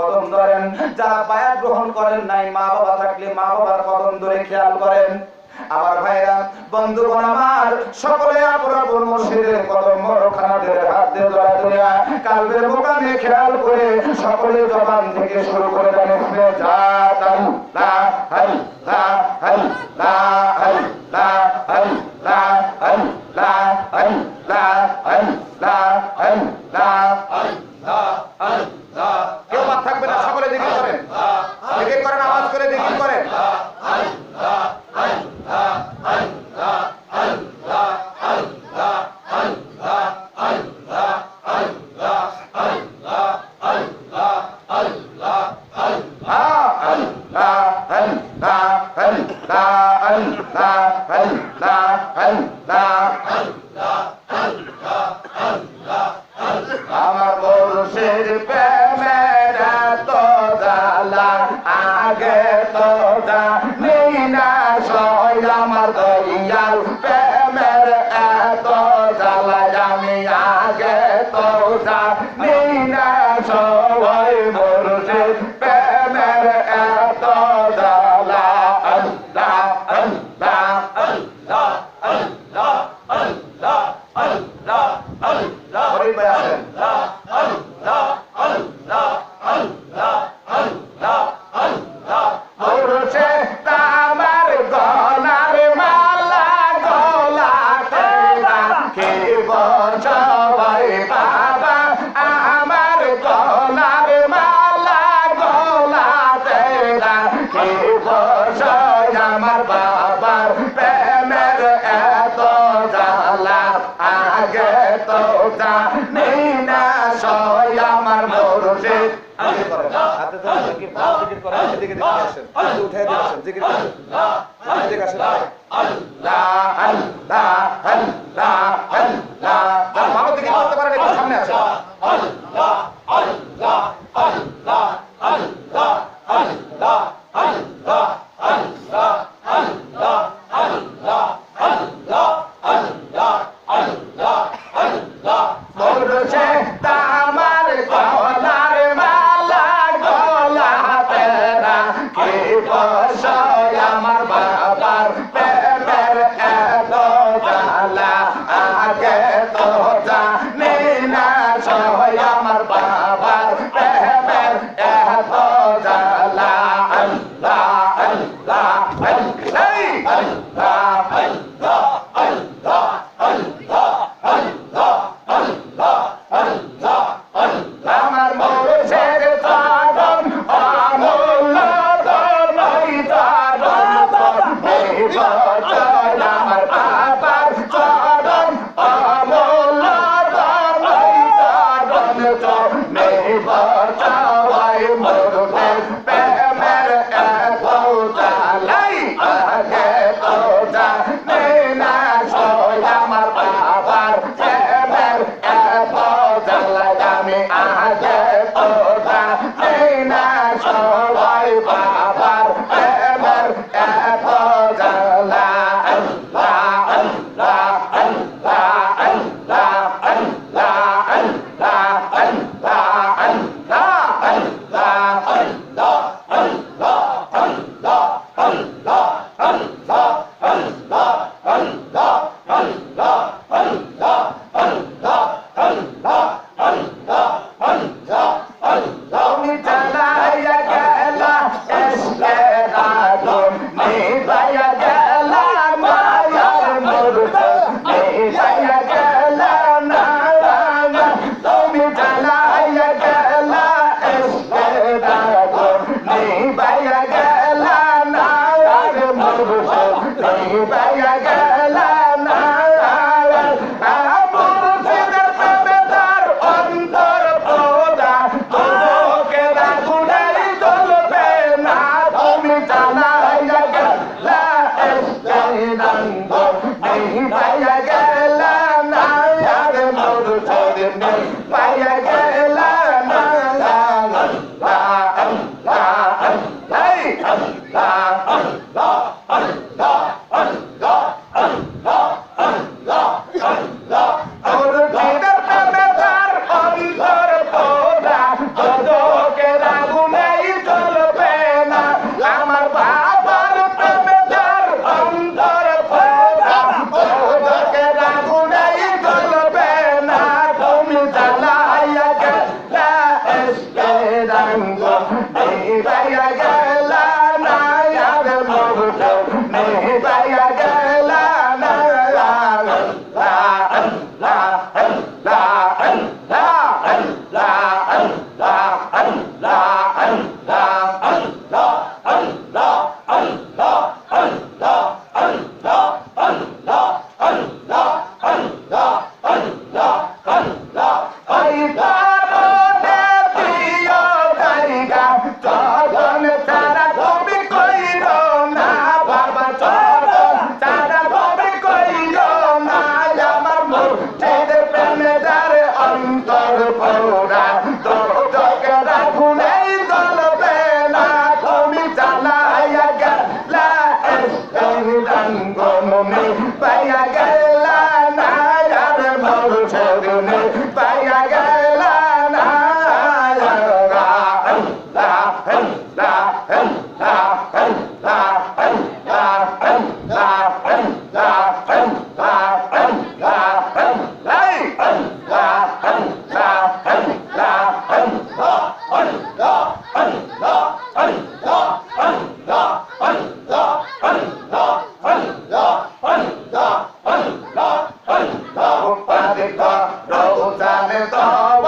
কদম ধরেন। যারা বায়া গ্রহণ করেন নাই মা বাবা থাকলে মা বাবার কদম ধরে খেয়াল করেন। আমার ভাইরা, বন্ধুগণ আমার, সকলে আপন মসজিদের কদম মরখানাদের হাত ধরা ধরিয়া কালবের মোকামে খেয়াল করে সকলে জবান থেকে শুরু করে দেন। ইসমে জাতান লা, হাল লা হাল লা হাল, লা হাল লা হাল লা হাল লা হাল লা হাল কেউ বাদ থাকবে না সকলে দিকে করেন দিকে করেন আওয়াজ করে দিকে করেন আমার মুর্শিদ প্রেমের এত জ্বালা, আগে তো জানি না সই আমার দইয়াল প্রেমের এত জ্বালা, আমি আগে তো জানি না আমার মুর্শিদ হাতে ধরে জিকির করেন, জিকির করেন, এদিকে দিকে আসেন। উঠায় দিয়ে আসেন, জিকির করেন। এদিকে আসেন। আল্লাহ, আল্লাহ, আল্লাহ, আল্লাহ। ভালো জিকির করতে পারেন, একটু সামনে আসেন। মুর্শে Bye. Từ từ, 呀呀 কাদা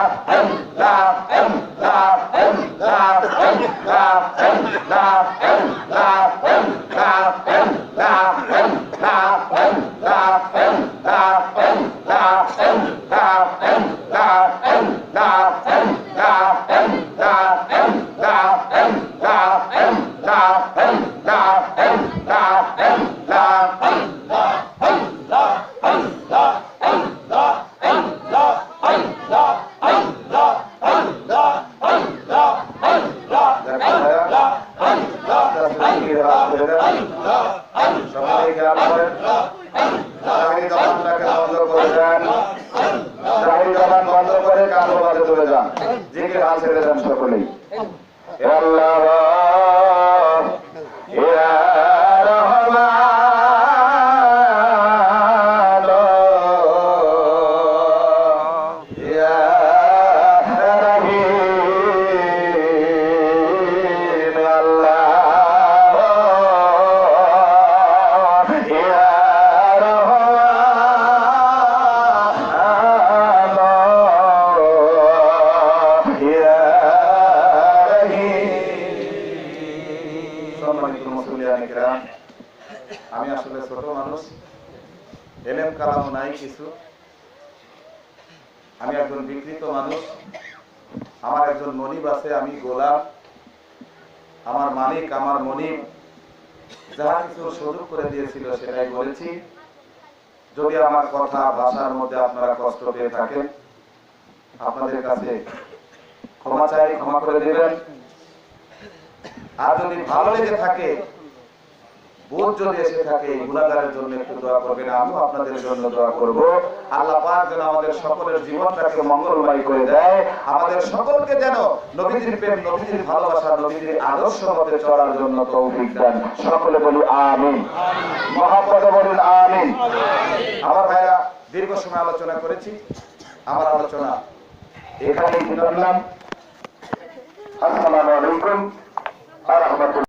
हम ছেড়ে দেন সকলেই আল্লাহ কিছু। আমি একজন বিকৃত মানুষ। আমার একজন মনিব আছে, আমি গোলাম। আমার মালিক আমার মনিব। যাহা কিছু সুযোগ করে দিয়েছিল সেটাই বলেছি। যদি আমার কথা ভাষার মধ্যে আপনারা কষ্ট পেয়ে থাকেন, আপনাদের কাছে ক্ষমা চাই, ক্ষমা করে দেবেন। আর যদি ভালো লেগে থাকে বোধ যদি এসে থাকে গুণাগারের জন্য একটু দোয়া করবেন। আমিও আপনাদের জন্য দোয়া করব। আল্লাহ পাক যেন আমাদের সকলের জীবনটাকে মঙ্গলময় করে দেয়। আমাদের সকলকে যেন নবীজির প্রেম, নবীজির ভালোবাসা, নবীজির আদর্শ মতে চলার জন্য তৌফিক দেন। সকলে বলি আমিন। বলুন আমিন। আমার ভাইরা, দীর্ঘ সময় আলোচনা করেছি। আমার আলোচনা এখানেই বিরাম আসসালামু আলাইকুম। রহমতুল্লাহ।